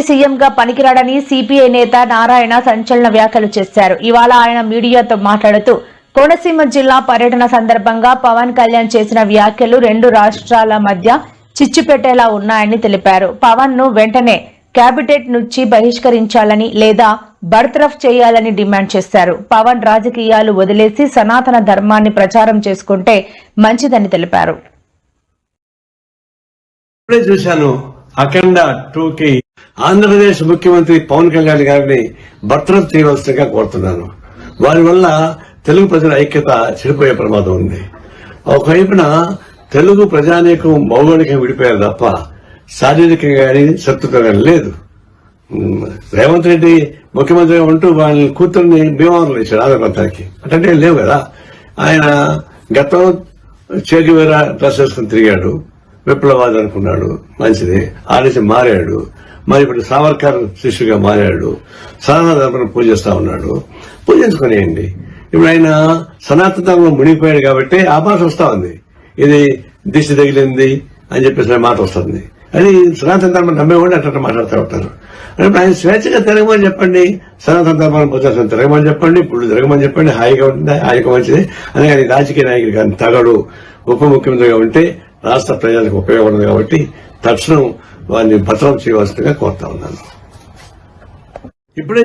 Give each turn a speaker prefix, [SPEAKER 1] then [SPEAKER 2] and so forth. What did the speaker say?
[SPEAKER 1] సీఎంగా పనికిరాడని సిపిఐ నేత నారాయణ సంచలన వ్యాఖ్యలు చేశారు. ఇవాళ ఆయన మీడియాతో మాట్లాడుతూ కోనసీమ జిల్లా పర్యటన సందర్భంగా పవన్ కళ్యాణ్ చేసిన వ్యాఖ్యలు రెండు రాష్ట్రాల మధ్య చిచ్చు పెట్టేలా ఉన్నాయని తెలిపారు. పవన్ను వెంటనే కేబినెట్ నుంచి బహిష్కరించాలని లేదా బర్తరఫ్ చేయాలని డిమాండ్ చేశారు. పవన్ రాజకీయాలు వదిలేసి సనాతన ధర్మాన్ని ప్రచారం చేసుకుంటే మంచిదని తెలిపారు.
[SPEAKER 2] చూశాను అఖండ టూ కి ఆంధ్రప్రదేశ్ ముఖ్యమంత్రి పవన్ కళ్యాణ్ గారిని భర్తరఫ్ చేయవలసిందిగా కోరుతున్నాను. వారి వల్ల తెలుగు ప్రజల ఐక్యత చెడిపోయే ప్రమాదం ఉంది. ఒకవైపున తెలుగు ప్రజానీకం భౌగోళికంగా విడిపోయారు తప్ప శారీరకంగా కానీ శత్రుత్వం లేదు. రేవంత్ రెడ్డి ముఖ్యమంత్రిగా ఉంటూ వాళ్ళ కూతుర్ని భీమవరం ఇచ్చాడు ఆంధ్ర ప్రాంతానికి. అంటే లేవు కదా. ఆయన గతం చేగివేరా డ్రెస్ వేసుకుని తిరిగాడు. విప్లవాది అనుకున్నాడు. మంచిది. ఆడేసి మారాడు. మరి ఇప్పుడు సావర్కర్ శిష్యుగా మారాడు. సనాతన ధర్మను పూజిస్తా ఉన్నాడు. పూజించుకునేయండి ఇప్పుడు ఆయన సనాతన ధర్మంలో మునిగిపోయాడు కాబట్టి ఆ భాష వస్తా ఉంది. ఇది దిష్టి తగిలింది అని చెప్పేసి మాట వస్తుంది. అది సనాతన ధర్మం నమ్మేవాడు అట్లా మాట్లాడుతూ ఉంటారు. అంటే ఆయన స్వేచ్ఛగా తిరగమని చెప్పండి. సనాతన ధర్మాన్ని ప్రచారం తిరగమని చెప్పండి. ఇప్పుడు తిరగమని చెప్పండి. హాయిగా ఉంటుంది హాయిగా మంచిది. అందుకని రాజకీయ నాయకుడు కానీ తగడు ఉప ముఖ్యమంత్రిగా ఉంటే రాష్ట్ర ప్రజలకు ఉపయోగపడదు కాబట్టి తక్షణం వారిని భద్రం చేయవలసిందిగా కోరుతా ఉన్నాను. ఇప్పుడే